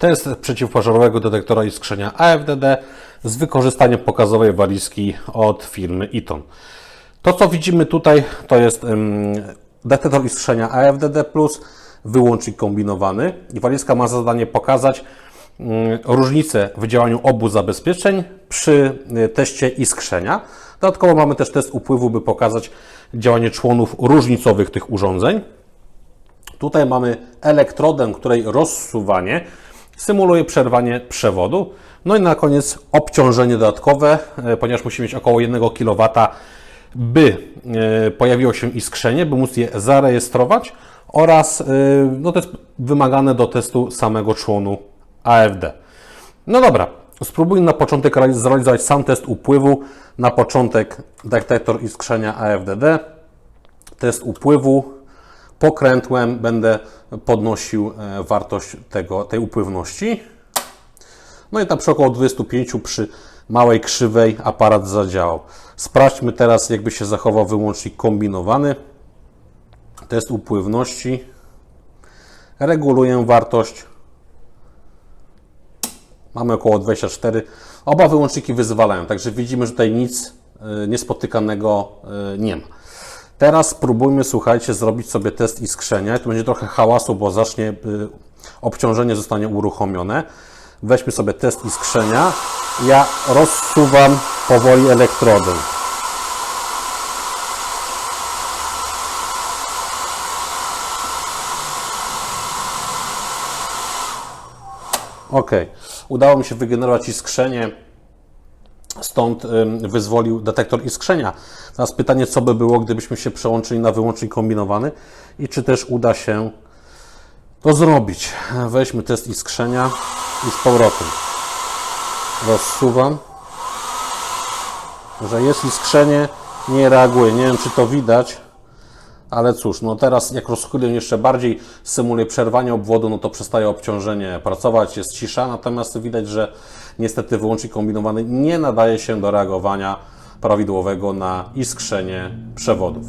Test przeciwpożarowego detektora iskrzenia AFDD z wykorzystaniem pokazowej walizki od firmy Eaton. To, co widzimy tutaj, to jest detektor iskrzenia AFDD+, wyłącznik kombinowany. I walizka ma za zadanie pokazać różnicę w działaniu obu zabezpieczeń przy y, teście iskrzenia. Dodatkowo mamy też test upływu, by pokazać działanie członów różnicowych tych urządzeń. Tutaj mamy elektrodę, której rozsuwanie symuluje przerwanie przewodu. No i na koniec obciążenie dodatkowe, e, ponieważ musimy mieć około 1 kW, by e, pojawiło się iskrzenie, by móc je zarejestrować oraz e, no to jest wymagane do testu samego członu AFD. No dobra, spróbuj na początek realiz- zrealizować sam test upływu. Na początek detektor iskrzenia AFDD, test upływu, pokrętłem będę podnosił e, wartość tego, tej upływności. No i tam przy około 25 przy małej krzywej aparat zadziałał. Sprawdźmy teraz, jakby się zachował wyłącznik kombinowany. Test upływności. Reguluję wartość. Mamy około 24. Oba wyłączniki wyzwalają, także widzimy, że tutaj nic e, niespotykanego e, nie ma. Teraz spróbujmy, słuchajcie, zrobić sobie test iskrzenia. Tu będzie trochę hałasu, bo zacznie, y, obciążenie zostanie uruchomione. Weźmy sobie test iskrzenia. Ja rozsuwam powoli elektrodę. Ok, udało mi się wygenerować iskrzenie stąd wyzwolił detektor iskrzenia. Teraz pytanie, co by było, gdybyśmy się przełączyli na wyłącznik kombinowany i czy też uda się to zrobić. Weźmy test iskrzenia i z powrotem rozsuwam, że jest iskrzenie, nie reaguje. Nie wiem, czy to widać, ale cóż, no teraz jak rozchylię jeszcze bardziej, symuluję przerwanie obwodu, no to przestaje obciążenie pracować, jest cisza, natomiast widać, że niestety wyłącznik kombinowany nie nadaje się do reagowania prawidłowego na iskrzenie przewodów.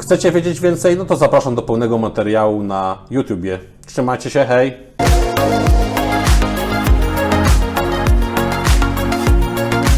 Chcecie wiedzieć więcej? No to zapraszam do pełnego materiału na YouTubie. Trzymajcie się, hej!